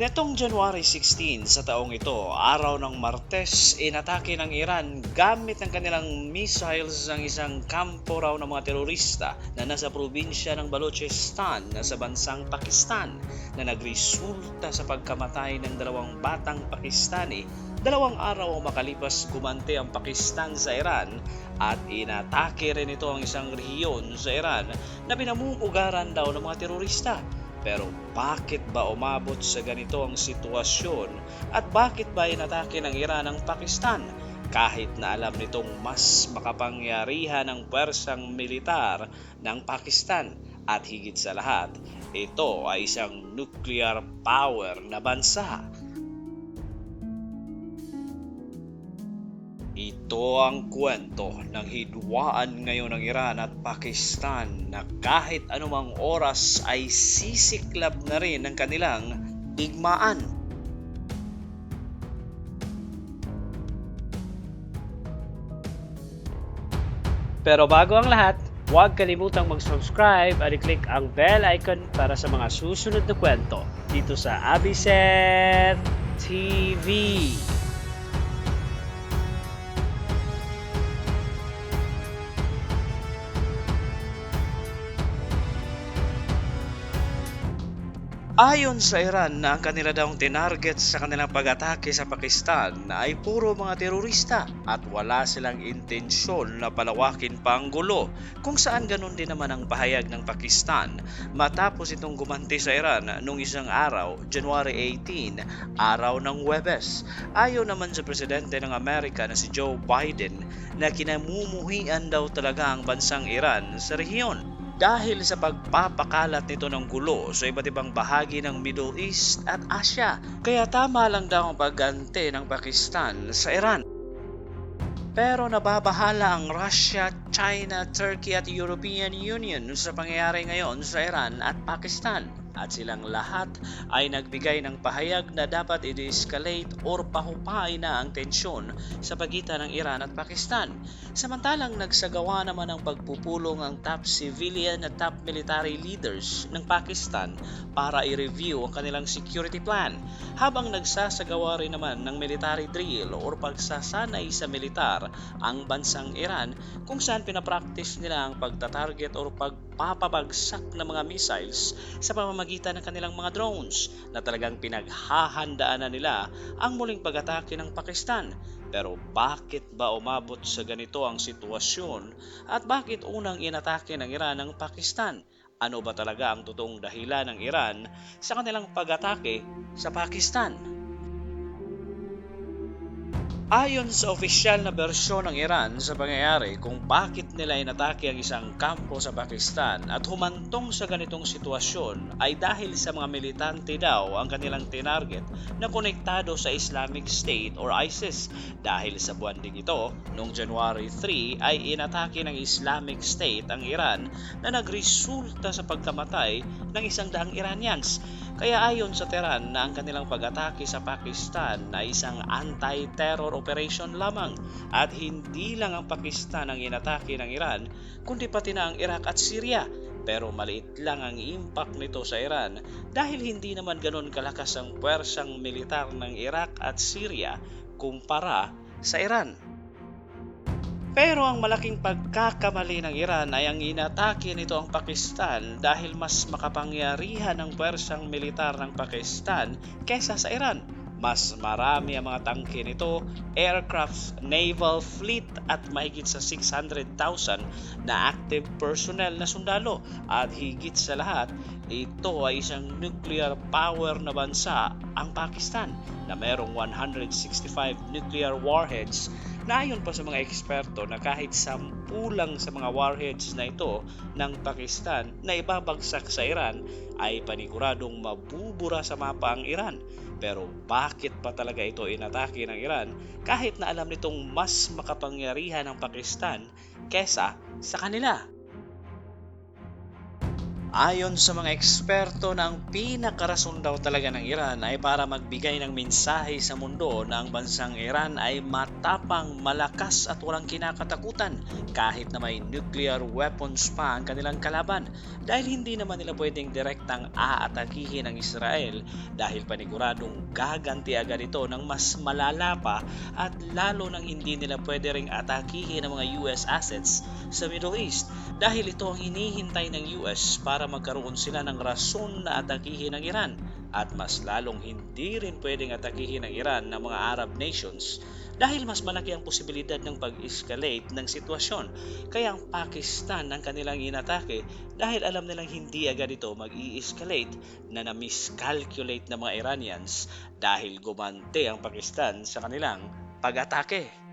Netong January 16 sa taong ito, araw ng Martes, inatake ng Iran gamit ng kanilang missiles ang isang kampo raw ng mga terorista na nasa probinsya ng Balochistan na sa bansang Pakistan na nagresulta sa pagkamatay ng dalawang batang Pakistani dalawang araw ang makalipas gumante ang Pakistan sa Iran at inatake rin ito ang isang rehiyon sa Iran na pinamumugaran daw ng mga terorista. Pero bakit ba umabot sa ganito ang sitwasyon at bakit ba inatake ng Iran ang Pakistan? Kahit na alam nitong mas makapangyarihan ang pwersang militar ng Pakistan at higit sa lahat, ito ay isang nuclear power na bansa. Ito ang kwento ng hidwaan ngayon ng Iran at Pakistan na kahit anumang oras ay sisiklab na rin ang kanilang digmaan. Pero bago ang lahat, huwag kalimutang mag-subscribe at i-click ang bell icon para sa mga susunod na kwento dito sa Abiset TV. Ayon sa Iran na ang kanila daw tinarget sa kanilang pag-atake sa Pakistan ay puro mga terorista at wala silang intensyon na palawakin pa ang gulo kung saan ganun din naman ang pahayag ng Pakistan matapos itong gumanti sa Iran nung isang araw, January 18, araw ng Webes. Ayon naman sa presidente ng Amerika na si Joe Biden na kinamumuhian daw talaga ang bansang Iran sa rehiyon dahil sa pagpapakalat nito ng gulo sa iba't ibang bahagi ng Middle East at Asia. Kaya tama lang daw ang pagganti ng Pakistan sa Iran. Pero nababahala ang Russia, China, Turkey at European Union sa pangyayari ngayon sa Iran at Pakistan at silang lahat ay nagbigay ng pahayag na dapat i-de-escalate or pahupay na ang tensyon sa pagitan ng Iran at Pakistan. Samantalang nagsagawa naman ng pagpupulong ang top civilian at top military leaders ng Pakistan para i-review ang kanilang security plan habang nagsasagawa rin naman ng military drill or pagsasanay sa militar ang bansang Iran kung saan pinapractice nila ang pagtatarget or pagpapabagsak ng mga missiles sa pamamagitan ng kanilang mga drones na talagang pinaghahandaan na nila ang muling pag-atake ng Pakistan. Pero bakit ba umabot sa ganito ang sitwasyon at bakit unang inatake ng Iran ang Pakistan? Ano ba talaga ang totoong dahilan ng Iran sa kanilang pag-atake sa Pakistan? Ayon sa opisyal na bersyon ng Iran sa pangyayari kung bakit nila inatake ang isang kampo sa Pakistan at humantong sa ganitong sitwasyon ay dahil sa mga militante daw ang kanilang tinarget na konektado sa Islamic State or ISIS. Dahil sa buwan ding ito, noong January 3 ay inatake ng Islamic State ang Iran na nagresulta sa pagkamatay ng isang daang Iranians. Kaya ayon sa Tehran na ang kanilang pag-atake sa Pakistan ay isang anti-terror operation lamang at hindi lang ang Pakistan ang inatake ng Iran kundi pati na ang Iraq at Syria pero maliit lang ang impact nito sa Iran dahil hindi naman ganon kalakas ang puwersang militar ng Iraq at Syria kumpara sa Iran. Pero ang malaking pagkakamali ng Iran ay ang inatake nito ang Pakistan dahil mas makapangyarihan ang puwersang militar ng Pakistan kaysa sa Iran mas marami ang mga tangke nito, aircraft, naval fleet at mahigit sa 600,000 na active personnel na sundalo. At higit sa lahat, ito ay isang nuclear power na bansa ang Pakistan na mayroong 165 nuclear warheads na ayon pa sa mga eksperto na kahit sampu lang sa mga warheads na ito ng Pakistan na ibabagsak sa Iran ay paniguradong mabubura sa mapa ang Iran. Pero bakit pa talaga ito inatake ng Iran kahit na alam nitong mas makapangyarihan ang Pakistan kesa sa kanila? Ayon sa mga eksperto na ang pinakarason daw talaga ng Iran ay para magbigay ng mensahe sa mundo na ang bansang Iran ay matapang, malakas at walang kinakatakutan kahit na may nuclear weapons pa ang kanilang kalaban. Dahil hindi naman nila pwedeng direktang aatakihin ang Israel dahil paniguradong gaganti agad ito ng mas malala pa at lalo nang hindi nila pwede ring atakihin ang mga US assets sa Middle East. Dahil ito ang hinihintay ng US para para magkaroon sila ng rason na atakihin ang Iran at mas lalong hindi rin pwedeng atakihin ang Iran ng mga Arab nations dahil mas malaki ang posibilidad ng pag-escalate ng sitwasyon. Kaya ang Pakistan ang kanilang inatake dahil alam nilang hindi agad ito mag-i-escalate na na-miscalculate ng mga Iranians dahil gumante ang Pakistan sa kanilang pag-atake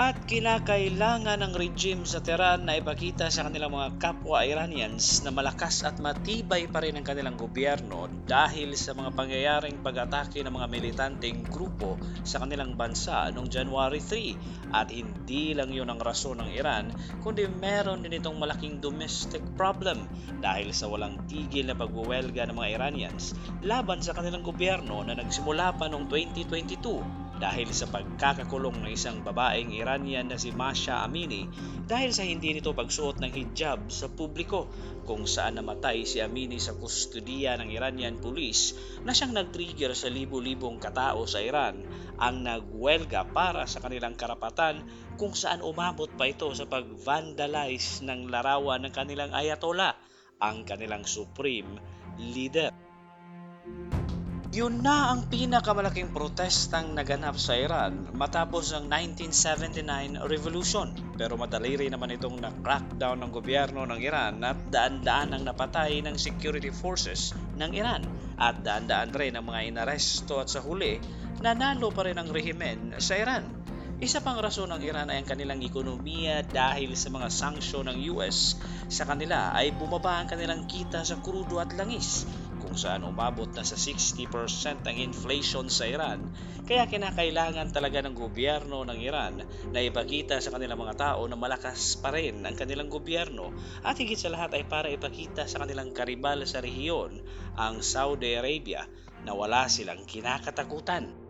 at kinakailangan ng regime sa Tehran na ipakita sa kanilang mga kapwa Iranians na malakas at matibay pa rin ang kanilang gobyerno dahil sa mga pangyayaring pag-atake ng mga militanteng grupo sa kanilang bansa noong January 3 at hindi lang yun ang rason ng Iran kundi meron din itong malaking domestic problem dahil sa walang tigil na pagwewelga ng mga Iranians laban sa kanilang gobyerno na nagsimula pa noong 2022 dahil sa pagkakakulong ng isang babaeng Iranian na si Masha Amini dahil sa hindi nito pagsuot ng hijab sa publiko kung saan namatay si Amini sa kustudiya ng Iranian police na siyang nag-trigger sa libu-libong katao sa Iran ang nagwelga para sa kanilang karapatan kung saan umabot pa ito sa pag-vandalize ng larawan ng kanilang ayatollah, ang kanilang supreme leader. Yun na ang pinakamalaking protestang naganap sa Iran matapos ang 1979 revolution. Pero madali rin naman itong na-crackdown ng gobyerno ng Iran at daan-daan ang napatay ng security forces ng Iran at daan-daan rin ang mga inaresto at sa huli nanalo pa rin ang rehimen sa Iran. Isa pang rason ng Iran ay ang kanilang ekonomiya dahil sa mga sanksyon ng US sa kanila ay bumaba ang kanilang kita sa krudo at langis kung saan umabot na sa 60% ang inflation sa Iran. Kaya kinakailangan talaga ng gobyerno ng Iran na ipakita sa kanilang mga tao na malakas pa rin ang kanilang gobyerno at higit sa lahat ay para ipakita sa kanilang karibal sa rehiyon, ang Saudi Arabia, na wala silang kinakatakutan.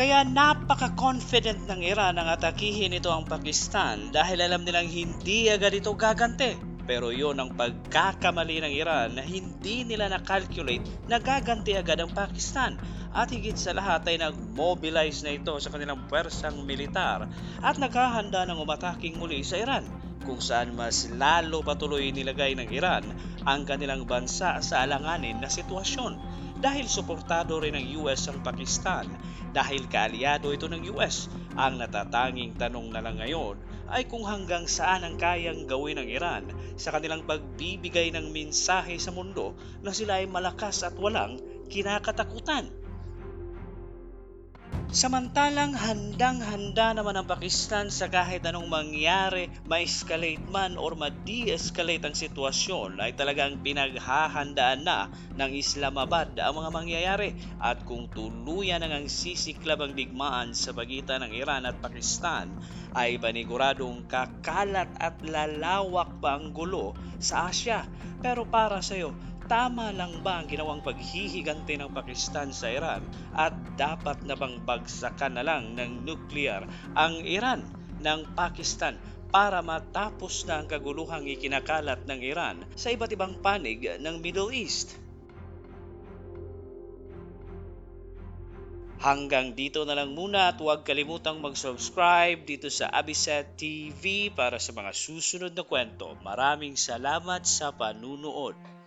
Kaya napaka-confident ng Iran ang atakihin ito ang Pakistan dahil alam nilang hindi agad ito gagante. Pero yon ang pagkakamali ng Iran na hindi nila na-calculate na gaganti agad ang Pakistan at higit sa lahat ay nag-mobilize na ito sa kanilang pwersang militar at naghahanda ng umataking muli sa Iran kung saan mas lalo patuloy nilagay ng Iran ang kanilang bansa sa alanganin na sitwasyon dahil suportado rin ng US ang Pakistan dahil kaalyado ito ng US. Ang natatanging tanong na lang ngayon ay kung hanggang saan ang kayang gawin ng Iran sa kanilang pagbibigay ng mensahe sa mundo na sila ay malakas at walang kinakatakutan. Samantalang handang-handa naman ang Pakistan sa kahit anong mangyari, ma-escalate man or ma-de-escalate ang sitwasyon ay talagang pinaghahandaan na ng Islamabad ang mga mangyayari at kung tuluyan ang sisiklab ang digmaan sa pagitan ng Iran at Pakistan ay paniguradong kakalat at lalawak pa ang gulo sa Asya. Pero para sa iyo, Tama lang ba ang ginawang paghihigante ng Pakistan sa Iran at dapat na bang bagsakan na lang ng nuclear ang Iran ng Pakistan para matapos na ang kaguluhang ikinakalat ng Iran sa iba't ibang panig ng Middle East? Hanggang dito na lang muna at huwag kalimutang mag-subscribe dito sa Abiset TV para sa mga susunod na kwento. Maraming salamat sa panunood.